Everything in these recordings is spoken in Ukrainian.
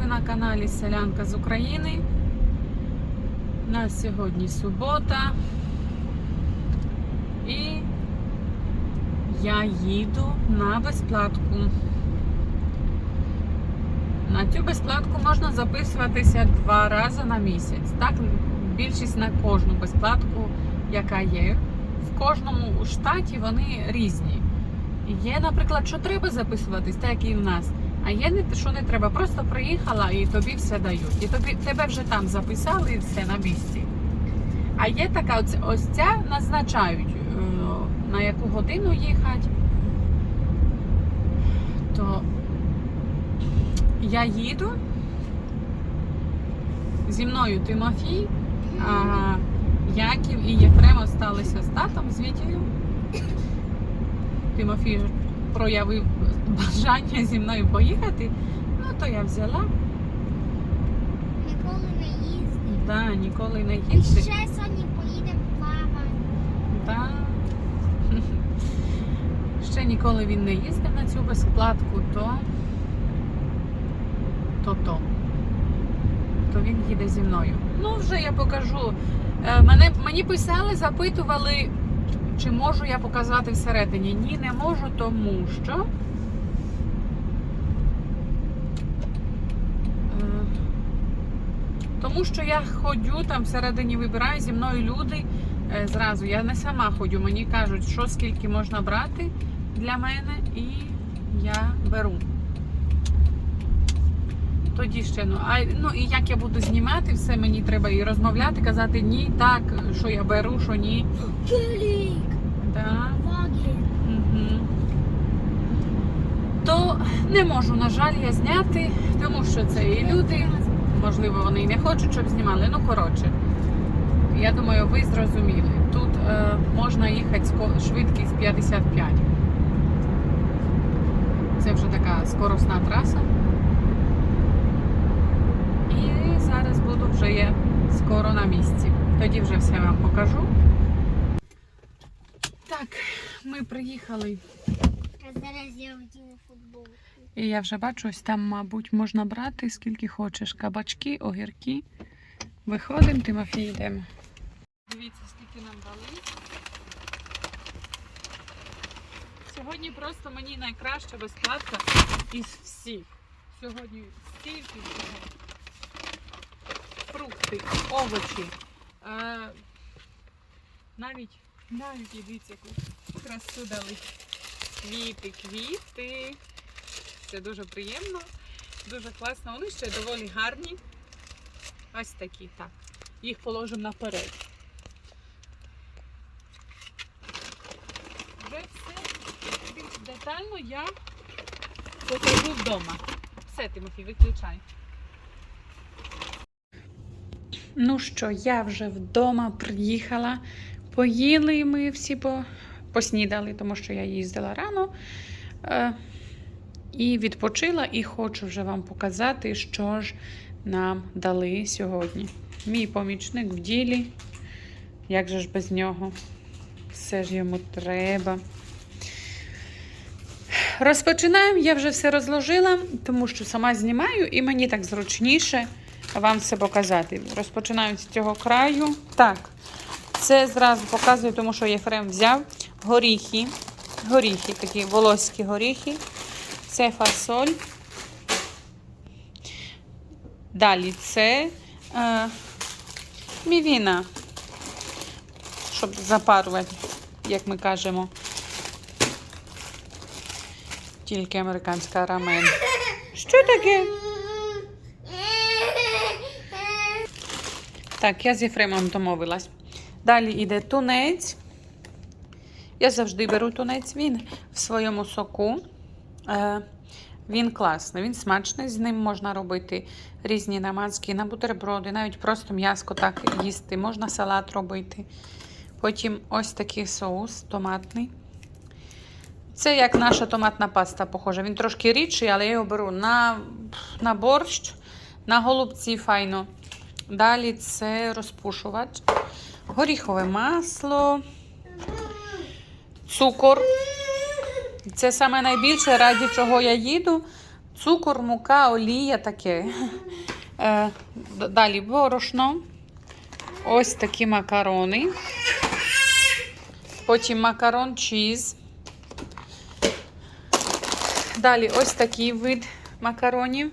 ви на каналі Селянка з України. У нас сьогодні субота. І я їду на безплатку. На цю безплатку можна записуватися два рази на місяць. Так, більшість на кожну безплатку, яка є. В кожному штаті вони різні. Є, наприклад, що треба записуватись, так і в нас. А є не що не треба, просто приїхала і тобі все дають. І тобі тебе вже там записали і все на місці. А є така, ось, ось ця назначають, е, на яку годину їхати. То я їду. Зі мною Тимофій, а Яків і Єфрем осталися з татом з Вітєю. Тимофій проявив бажання зі мною поїхати. Ну то я взяла. Ніколи не їздив. Да, ніколи не І ще сьогодні поїдемо плавати. Да. Ще ніколи він не їздив на цю безплатку, то то то. То він їде зі мною. Ну, вже я покажу. Е, Мене, мені писали, запитували, чи можу я показати всередині. Ні, не можу, тому що. е, Тому що я ходю там всередині вибираю зі мною люди е, зразу. Я не сама ходю. Мені кажуть, що скільки можна брати для мене, і я беру. Тоді ще ну, а ну і як я буду знімати, все мені треба і розмовляти, казати ні, так, що я беру, що ні. Да. Угу. То не можу, на жаль, я зняти, тому що це і люди. Можливо, вони і не хочуть, щоб знімали. Ну, коротше, я думаю, ви зрозуміли. Тут е, можна їхати швидкість 55. Це вже така скоросна траса. І зараз буду вже є скоро на місці. Тоді вже все вам покажу. Так, ми приїхали. А зараз я вдіну футболку. І я вже бачу, ось там, мабуть, можна брати скільки хочеш. Кабачки, огірки. Виходимо, Тимофій, йдемо. Дивіться, скільки нам дали. Сьогодні просто мені найкраща безплатка із всіх. Сьогодні стільки всього. Фрукти, овочі. Е, навіть, навіть дивіться, яку красу дали. Квіти, квіти. Це дуже приємно, дуже класно. Вони ще доволі гарні. Ось такі, так. Їх положимо наперед. Вже все більш детально я покажу вдома. Все, Тимофій, виключай. Ну що, я вже вдома приїхала. Поїли ми всі по... поснідали, тому що я їздила рано. І відпочила, і хочу вже вам показати, що ж нам дали сьогодні. Мій помічник в ділі. Як же ж без нього? Все ж йому треба. Розпочинаємо, я вже все розложила, тому що сама знімаю, і мені так зручніше вам все показати. Розпочинаю з цього краю. Так, це зразу показую, тому що Єфрем взяв горіхи. Горіхи, такі волоські горіхи. Це фасоль. Далі це е, мівіна, щоб запарувати, як ми кажемо. Тільки американська рамен. Що таке? Так, я з Єфремом домовилась. Далі йде тунець. Я завжди беру тунець. Він в своєму соку. Е, Він класний, він смачний. З ним можна робити різні намазки на бутерброди, навіть просто м'яско так їсти. Можна салат робити. Потім ось такий соус томатний. Це як наша томатна паста, похожа. Він трошки рідший, але я його беру на, на борщ, на голубці файно. Далі це розпушувач, горіхове масло, цукор. Це саме найбільше, раді чого я їду. цукор, мука, олія таке. Е, далі борошно. Ось такі макарони. Потім макарон чіз. Далі ось такий вид макаронів.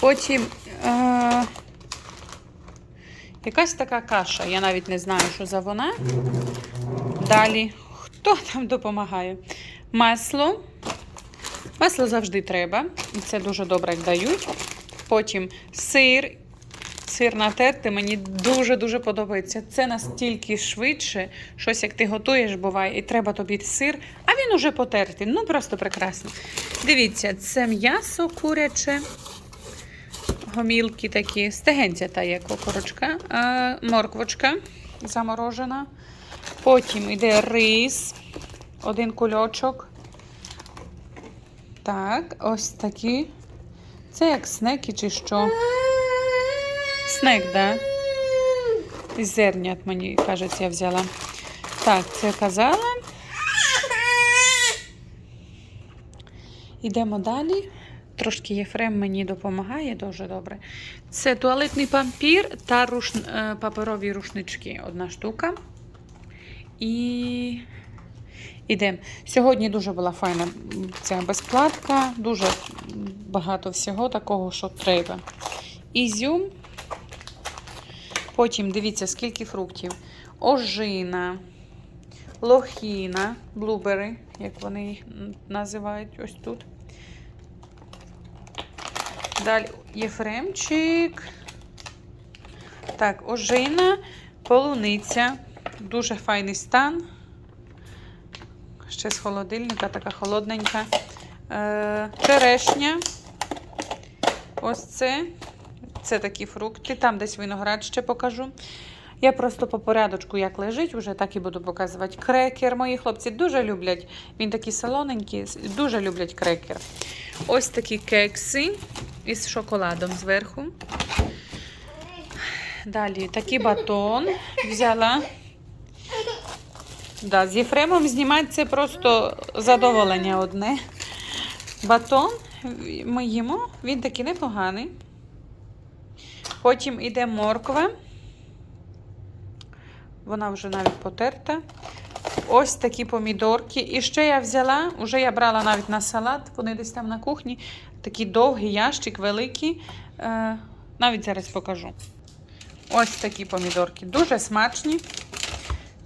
Потім е, якась така каша. Я навіть не знаю, що за вона. Далі, хто там допомагає? Масло. Масло завжди треба. І це дуже добре дають. Потім сир. Сир натерти мені дуже-дуже подобається. Це настільки швидше, щось як ти готуєш, буває, і треба тобі сир, а він уже потертий. Ну просто прекрасно. Дивіться, це м'ясо куряче, гомілки такі, стегенця та є кокорочка, морквочка заморожена. Потім йде рис, один кульочок. Так, ось такі. Це як снеки чи що? Снек, да? Із зернят, мені кажеться, я взяла. Так, це казала. Йдемо далі. Трошки Єфрем мені допомагає дуже добре. Це туалетний папір та руш... е, паперові рушнички. Одна штука. І Ідемо. Сьогодні дуже була файна ця безплатка, дуже багато всього такого, що треба. Ізюм. Потім дивіться, скільки фруктів. Ожина, лохіна, блубери, як вони їх називають ось тут. Далі єфремчик. Так, ожина, полуниця. Дуже файний стан. Ще з холодильника, така холодненька. Е, черешня. Ось це. Це такі фрукти. Там десь виноград ще покажу. Я просто по порядочку, як лежить, вже так і буду показувати. Крекер. Мої хлопці дуже люблять. Він такий солоненький, дуже люблять крекер. Ось такі кекси із шоколадом зверху. Далі такий батон взяла. Да, з Єфремом знімати це просто задоволення одне. Батон ми їмо, він такий непоганий. Потім іде морква. Вона вже навіть потерта. Ось такі помідорки. І ще я взяла, вже я брала навіть на салат, вони десь там на кухні. Такий довгий ящик, великий. Е, навіть зараз покажу. Ось такі помідорки. Дуже смачні.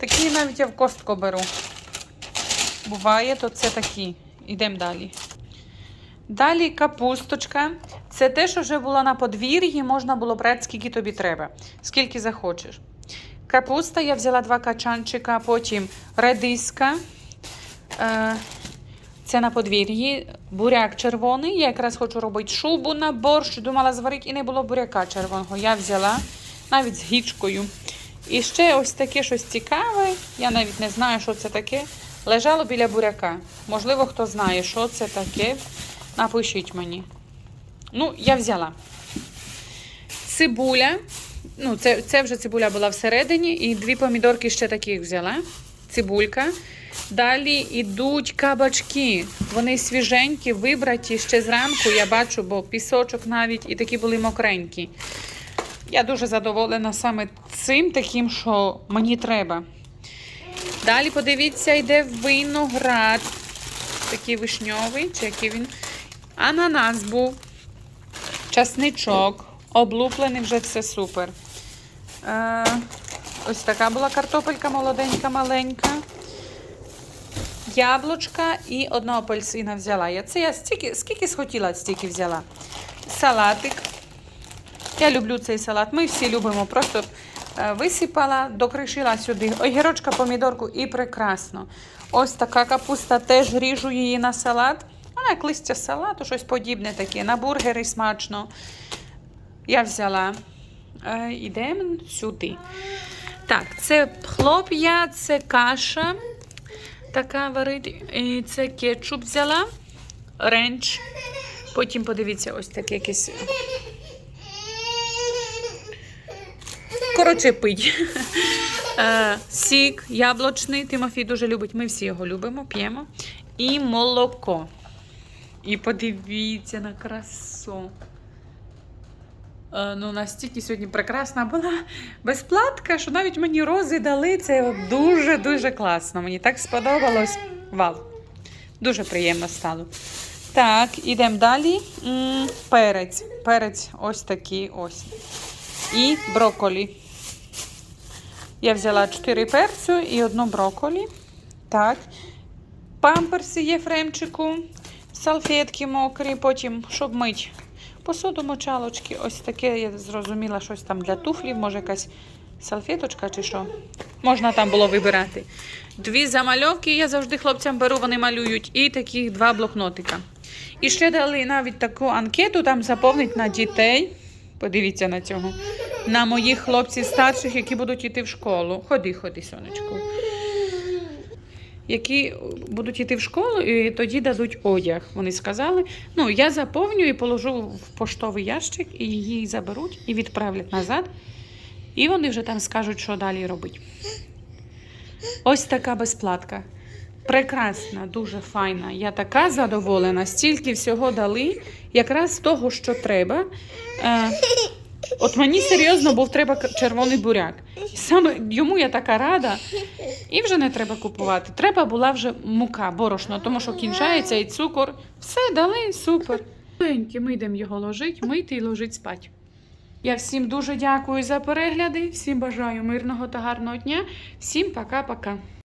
Такі навіть я в костку беру. Буває, то це такі. Йдемо далі. Далі капусточка. Це те, що вже було на подвір'ї, можна було брати, скільки тобі треба, скільки захочеш. Капуста я взяла два качанчика, потім редиска. Е, Це на подвір'ї. Буряк червоний. Я якраз хочу робити шубу на борщ. Думала зварити і не було буряка червоного. Я взяла навіть з гічкою. І ще ось таке щось цікаве. Я навіть не знаю, що це таке. Лежало біля буряка. Можливо, хто знає, що це таке. Напишіть мені. Ну, я взяла. Цибуля. Ну, це, це вже цибуля була всередині. І дві помідорки ще таких взяла. Цибулька. Далі йдуть кабачки. Вони свіженькі, вибраті ще зранку. Я бачу, бо пісочок навіть і такі були мокренькі. Я дуже задоволена саме цим таким, що мені треба. Далі, подивіться, йде виноград. Такий вишньовий, чи який він. Ананас був. Часничок. Облуплений вже все супер. Е, ось така була картопелька молоденька, маленька. Яблучка і одного апельсина взяла. Я це я стільки, скільки схотіла, стільки взяла. Салатик. Я люблю цей салат. Ми всі любимо. Просто е, висипала, докришила сюди огірочка, помідорку і прекрасно. Ось така капуста, теж ріжу її на салат. Вона як листя салату, щось подібне таке. На бургери смачно. Я взяла. Е, Йдемо сюди. Так, це хлоп'я, це каша. Така варить. І це кетчуп взяла. Ренч. Потім подивіться, ось таке якесь. Коротше. Е, Сік яблучний. Тимофій дуже любить. Ми всі його любимо, п'ємо. І молоко. І подивіться на красу. Е, Ну, настільки сьогодні прекрасна була безплатка, що навіть мені рози дали. Це дуже-дуже класно. Мені так сподобалось. Вау! Дуже приємно стало. Так, ідемо далі. Перець. Перець ось такий ось. І брокколі. Я взяла 4 перцю і одну брокколі. Так. Памперси є фремчику, салфетки мокрі, потім, щоб мити посуду мочалочки. Ось таке, я зрозуміла, щось там для туфлів, може якась салфеточка чи що. Можна там було вибирати. Дві замальовки я завжди хлопцям беру, вони малюють, і таких два блокнотика. І ще дали навіть таку анкету, там заповнить на дітей. Подивіться на цього. На моїх хлопців старших, які будуть йти в школу. Ходи, ходи, сонечку. Які будуть йти в школу, і тоді дадуть одяг. Вони сказали. Ну, я заповню і положу в поштовий ящик, і її заберуть і відправлять назад. І вони вже там скажуть, що далі робити. Ось така безплатка. Прекрасна, дуже файна. Я така задоволена. Стільки всього дали, якраз того, що треба. Е, от мені серйозно був треба червоний буряк. Саме йому я така рада. І вже не треба купувати. Треба була вже мука, борошно, тому що кінчається і цукор. Все дали, супер. Ми йдемо його ложити, мити і ложити спати. Я всім дуже дякую за перегляди, всім бажаю мирного та гарного дня. Всім пока-пока.